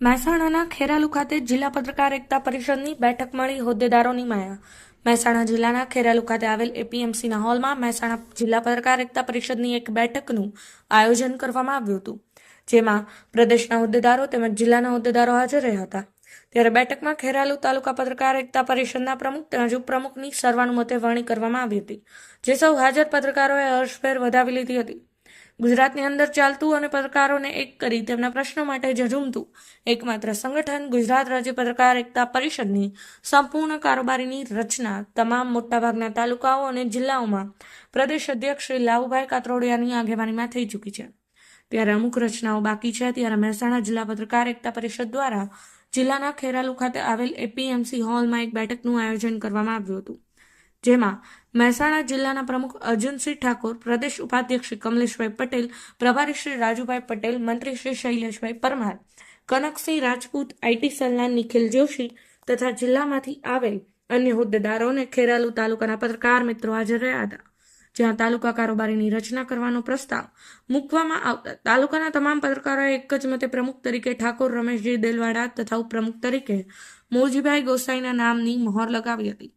મહેસાણાના ખેરાલુ ખાતે જિલ્લા પત્રકાર એકતા પરિષદની બેઠક મળી હોદ્દેદારોની માયા. મહેસાણા જિલ્લાના ખેરાલુ ખાતે આવેલ એપીએમસીના હોલમાં મહેસાણા જિલ્લા પત્રકાર એકતા પરિષદની એક બેઠકનું આયોજન કરવામાં આવ્યું હતું, જેમાં પ્રદેશના હોદ્દેદારો તેમજ જિલ્લાના હોદ્દેદારો હાજર રહ્યા હતા. ત્યારે બેઠકમાં ખેરાલુ તાલુકા પત્રકાર એકતા પરિષદના પ્રમુખ તેમજ ઉપપ્રમુખની સર્વાનુમતે વરણી કરવામાં આવી હતી, જે સૌ હાજર પત્રકારોએ હર્ષભેર વધાવી લીધી હતી. ગુજરાતની અંદર ચાલતું અને પત્રકારોને એક કરી તેમના પ્રશ્નો માટે ઝઝૂમતું એકમાત્ર સંગઠન ગુજરાત રાજ્ય પત્રકાર એકતા પરિષદની સંપૂર્ણ કારોબારીની રચના તમામ મોટાભાગના તાલુકાઓ અને જિલ્લાઓમાં પ્રદેશ અધ્યક્ષ શ્રી લાવુભાઈ કાતરોડિયાની આગેવાનીમાં થઈ ચૂકી છે. ત્યારે અમુક રચનાઓ બાકી છે. ત્યારે મહેસાણા જિલ્લા પત્રકાર એકતા પરિષદ દ્વારા જિલ્લાના ખેરાલુ ખાતે આવેલ એપીએમસી હોલમાં એક બેઠકનું આયોજન કરવામાં આવ્યું હતું. જેમાં મહેસાણા જિલ્લાના પ્રમુખ અર્જુનસિંહ ઠાકોર, પ્રદેશ ઉપાધ્યક્ષ શ્રી કમલેશભાઈ પટેલ, પ્રભારી શ્રી રાજુભાઈ પટેલ, મંત્રી શ્રી શૈલેષભાઈ પરમાર, કનકસિંહ રાજપૂત આઈટી સેલના નિખિલ જોશી તથા જિલ્લામાંથી આવેલ અન્ય હોદ્દેદારોને ખેરાલુ તાલુકાના પત્રકાર મિત્રો હાજર રહ્યા હતા, જ્યાં તાલુકા કારોબારીની રચના કરવાનો પ્રસ્તાવ મૂકવામાં આવતા. તાલુકાના તમામ પત્રકારોએ એક જ મતે પ્રમુખ તરીકે ઠાકોર રમેશજી દેલવાડા તથા ઉપપ્રમુખ તરીકે મોજીભાઈ ગોસાઈના નામની મહોર લગાવી હતી.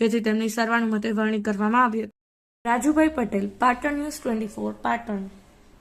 જેથી તેમની સર્વાનુમતે વરણી કરવામાં આવી હતી. Rajubhai Patel Patan news twenty four Patan.